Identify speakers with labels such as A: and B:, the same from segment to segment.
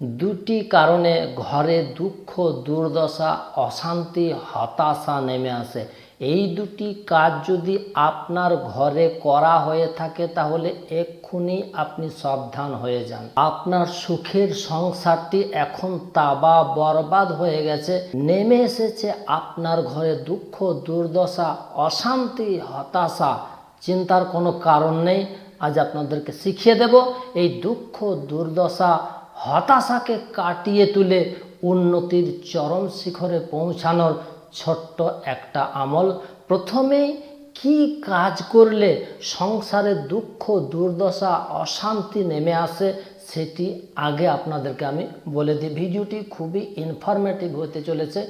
A: দুটি কারণে ঘরে দুঃখ, দুর্দশা, অশান্তি, হতাশা নেমে আসে। এই দুটি কাজ যদি আপনার ঘরে করা হয়ে থাকে, তাহলে এক্ষুনি আপনি সাবধান হয়ে যান। আপনার সুখের সংসারটি এখন তাবা বরবাদ হয়ে গেছে। নেমে এসেছে আপনার ঘরে দুঃখ, দুর্দশা, অশান্তি, হতাশা। চিন্তার কোনো কারণ নেই। আজ আপনাদেরকে শিখিয়ে দেব, এই দুঃখ, দুর্দশা হতাশাকে কাটিয়ে তুলে উন্নতির চরম শিখরে পৌঁছানোর ছোট্ট একটা আমল। প্রথমেই কি কাজ করলে সংসারে দুঃখ, দুর্দশা, অশান্তি নেমে আসে সেটি আগে আপনাদেরকে আমি বলে দিই। ভিডিওটি খুবই ইনফরমেটিভ হতে চলেছে।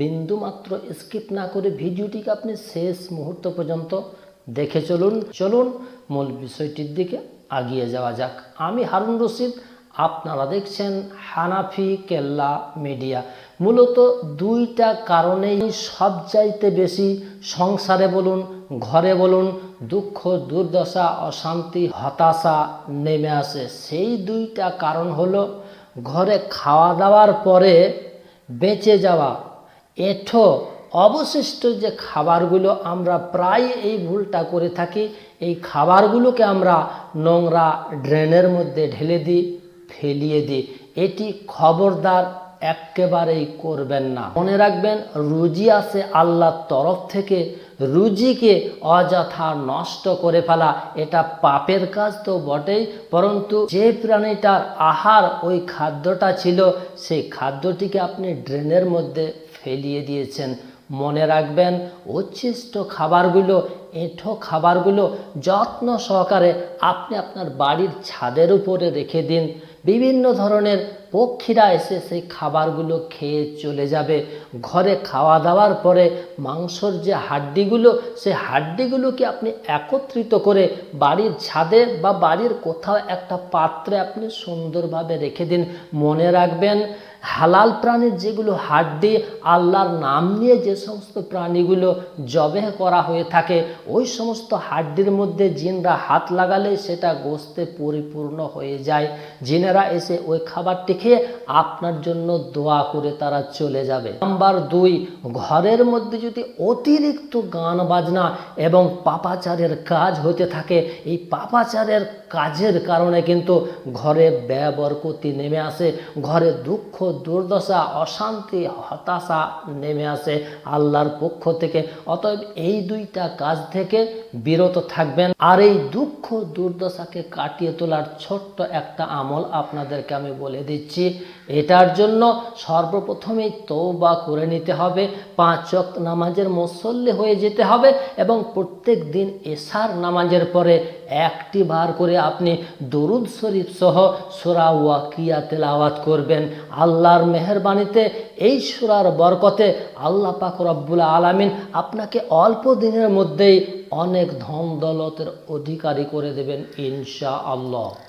A: বিন্দুমাত্র স্কিপ না করে ভিডিওটিকে আপনি শেষ মুহূর্ত পর্যন্ত দেখে চলুন। চলুন মূল বিষয়টির দিকে আগিয়ে যাওয়া যাক। আমি হারুন রশিদ আপনারা দেখছেন হানাফি কেল্লা মিডিয়া। মূলত দুইটা কারণেই সবচাইতে বেশি সংসারে বলুন, ঘরে বলুন, দুঃখ, দুর্দশা, অশান্তি, হতাশা নেমে আসে। সেই দুইটা কারণ হলো ঘরে খাওয়া দাওয়ার পরে বেঁচে যাওয়া। এঠো অবশিষ্ট যে খাবারগুলো আমরা প্রায় এই ভুলটা করে থাকি, এই খাবারগুলোকে আমরা নোংরা ড্রেনের মধ্যে ঢেলে দিই। ফেলিয়ে দিই এটি খবরদার একেবারেই করবেন না। মনে রাখবেন, রুজি আসে আল্লাহর তরফ থেকে। রুজিকে অযথা নষ্ট করে ফেলা, এটা পাপের কাজ তো বটেই। পরন্তু, যে প্রাণীটার আহার ওই খাদ্যটা ছিল, সেই খাদ্যটিকে আপনি ড্রেনের মধ্যে ফেলিয়ে দিয়েছেন। মনে রাখবেন উচ্ছিষ্ট খাবারগুলো এঁঠো খাবারগুলো যত্ন সহকারে আপনি আপনার বাড়ির ছাদের উপরে রেখে দিন। বিভিন্ন ধরনের পক্ষীরা এসে সেই খাবারগুলো খেয়ে চলে যাবে। ঘরে খাওয়া দাওয়ার পরে মাংসর যে হাড্ডিগুলো, সেই হাড্ডিগুলোকে আপনি একত্রিত করে বাড়ির ছাদে বা বাড়ির কোথাও একটা পাত্রে আপনি সুন্দরভাবে রেখে দিন। মনে রাখবেন, হালাল প্রাণীর যেগুলো হাড্ডি, আল্লাহর নাম নিয়ে যে সমস্ত প্রাণীগুলো জবেহ করা হয়ে থাকে ওই সমস্ত হাড্ডির মধ্যে জিনরা হাত লাগালে সেটা গোস্তে পরিপূর্ণ হয়ে যায়। জিনেরা এসে ওই খাবারটি খেয়ে আপনার জন্য দোয়া করে তারা চলে যাবে। নাম্বার দুই, ঘরের মধ্যে যদি অতিরিক্ত গান বাজনা এবং পাপাচারের কাজ হতে থাকে, এই পাপাচারের কাজের কারণে কিন্তু ঘরে ব্যবরকতি নেমে আসে, ঘরে দুঃখ, দুর্দশা, অশান্তি, হতাশা নেমে আসে আল্লাহর পক্ষ থেকে। অতএব এই দুইটা কাজ থেকে বিরত থাকবেন। আর এই দুঃখ দুর্দশাকে কাটিয়ে তোলার ছোট্ট একটা আমল আপনাদেরকে আমি বলে দিচ্ছি। এটার জন্য সর্বপ্রথমেই তৌবা করে নিতে হবে। পাঁচ ওয়াক্ত নামাজের মুসল্লি হয়ে যেতে হবে এবং প্রত্যেক দিন এশার নামাজের পরে একটি বার করে আপনি দরুদ শরীফ সহ সুরা ওয়াকিয়া তেলাওয়াত করবেন। আল্লাহর মেহরবানিতে এই সুরার বরকতে আল্লাহ পাক রব্বুল আলামিন আপনাকে অল্প দিনের মধ্যেই অনেক ধন দৌলতের অধিকারী করে দেবেন ইনশা আল্লাহ